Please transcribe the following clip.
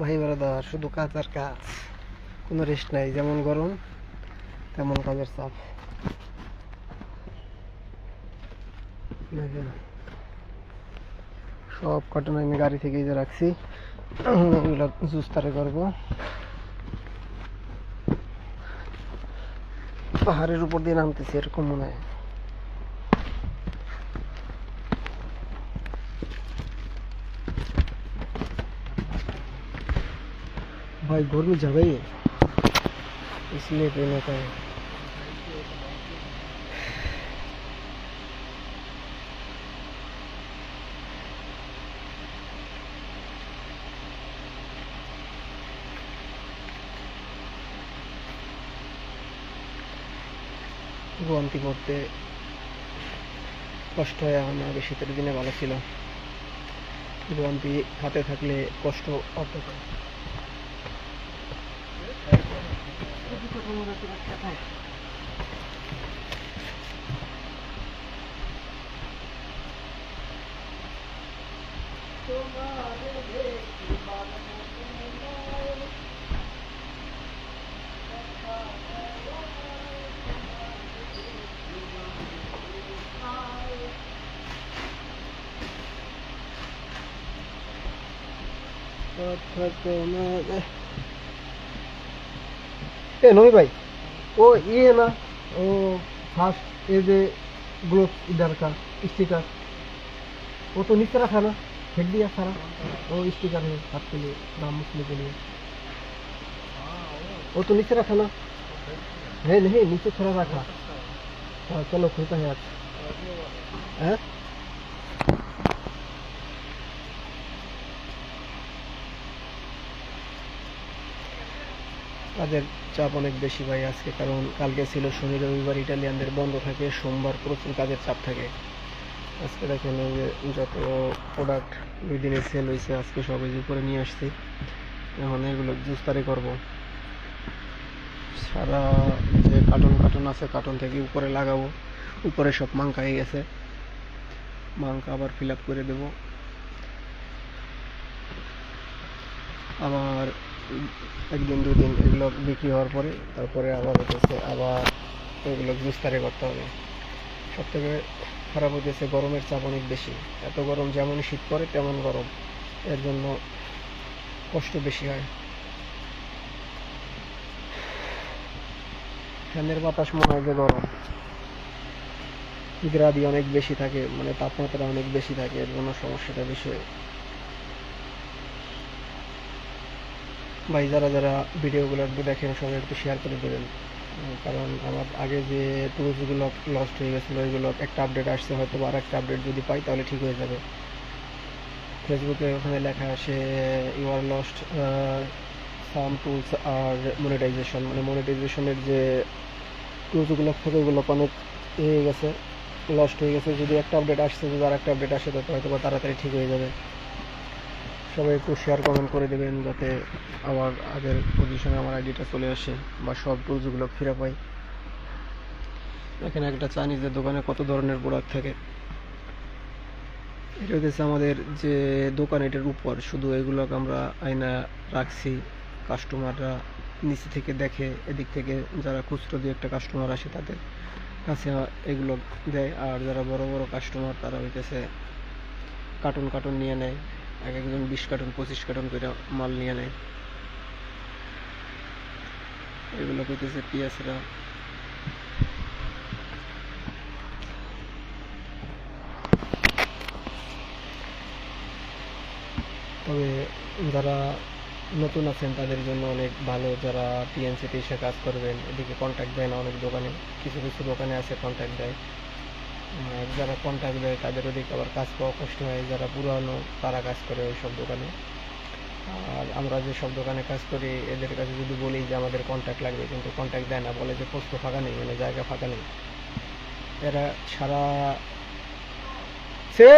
ভাই ব্রাদার শুধু কাজ আর কাজ। কোনো রেস্ট নাই, যেমন গরম, তেমন কাজের চাপ। সব কটন আমি গাড়ি থেকে যে রাখছি। এগুলো জুস্তারে করব। পাহাড়ের উপর দিয়ে নামতেছি, এরকম মনে হয়। भाई घर में जगह ही है इसलिए पहने का है গোয়ান্তি পড়তে কষ্ট হয় এখন আগে শীতের দিনে ভালো ছিল গোয়ান্তি হাতে থাকলে কষ্ট ずっと友達が近い。But, but, but, but, but. भाई वो ये है ना वो फर्स्ट ये जो ग्लोव इधर का स्टिकर वो तो नीचे रखा ना फेंक दिया सारा वो स्टिकर है हाथ के लिए नाम मुस्लिम के लिए वो तो नीचे रखा ना है नहीं नीचे थोड़ा रखा हाँ चलो खुलता है आज কাজের চাপ অনেক বেশি ভাই আজকে, কারণ কালকে ছিল শনি, রবিবার ইটালিয়ানদের বন্ধ থাকে, সোমবার প্রচুর কাজের চাপ থাকে। আজকে দেখেন যত প্রোডাক্ট দুই দিনে সেল হয়েছে আজকে সব যে উপরে নিয়ে আসছি। এখন এগুলো জুস্তারি করব। সারা যে কার্টন কার্টন আছে কার্টন থেকে উপরে লাগাবো। উপরে সব মাংকা হয়ে গেছে। মাংকা আবার ফিল আপ করে দেবো। আবার একদিন, দুদিন এগুলো বিক্রি হওয়ার পরে তারপরে আবার হতেছে আবার এগুলো বিস্তারে করতে হবে। সব থেকে খারাপ হতেছে গরমের চাপ অনেক বেশি। এত গরম যেমন শীত পড়ে, তেমন গরম। এর জন্য কষ্ট বেশি হয়। ফ্যানের বাতাস মনে হয় যে গরম। গ্রাদি অনেক বেশি থাকে মানে তাপমাত্রা অনেক বেশি থাকে, এর জন্য সমস্যাটা বেশি হয়। ভাই, যারা যারা ভিডিওগুলো একটু দেখেন, সবাই একটু শেয়ার করে দেবেন। কারণ আমার আগে যে টুলসগুলো লস্ট হয়ে গেছিল, ওইগুলো একটা আপডেট আসছে, হয়তো আর একটা আপডেট যদি পাই, তাহলে ঠিক হয়ে যাবে। ফেসবুকে ওখানে লেখা আসে you are lost some tools R monetization মানে মনিটাইজেশনের যে টুলসগুলো থাকে ওগুলো অনেক হয়ে গেছে লস্ট হয়ে গেছে। যদি একটা আপডেট আসছে, যদি আর একটা আপডেট আসে তো হয়তো তাড়াতাড়ি ঠিক হয়ে যাবে। সবাই একটু শেয়ার কমেন্ট করে দেবেন যাতে আমার আগের পজিশনে আমার আইডিটা চলে আসে বা সব টুলসগুলো ফিরে পাই। এখানে একটা চাইনিজের দোকানে কত ধরনের প্রোডাক্ট থাকে? এটা হচ্ছে আমাদের যে দোকান এটার উপর। শুধু এগুলোকে আমরা আয়না রাখছি কাস্টমাররা নিচে থেকে দেখে, এদিক থেকে যারা খুচরো দিয়ে একটা কাস্টমার আসে তাদের কাছে এগুলো দেয়। আর যারা বড় বড় কাস্টমার তারা হইতেছে কার্টুন কার্টুন নিয়ে নেয়। এক একজন বিশ কার্টুন, পঁচিশ কার্টুন করে মাল নিয়ে নেয়। এগুলো করতেছে পিয়াসরা তবে যারা নতুন আছেন, তাদের জন্য অনেক ভালো। যারা টিএনসিতে এসে কাজ করবেন, এদিকে কন্ট্যাক্ট দেয় না অনেক দোকানে। কিছু কিছু দোকানে আছে কন্ট্যাক্ট দেয়। যারা কন্ট্রাক্ট দেয়, তাদের ওদিকে আবার কাজ পাওয়া কষ্ট হয়, যারা পুরানো, তারা কাজ করে ওই সব দোকানে। আর আমরা যে সব দোকানে কাজ করি, এদের কাছে যদি বলি যে আমাদের কন্ট্যাক্ট লাগবে, কিন্তু কন্ট্যাক্ট দেয় না, বলে যে পোস্ত ফাঁকা নেই মানে জায়গা ফাঁকা নেই। এরা সারা সে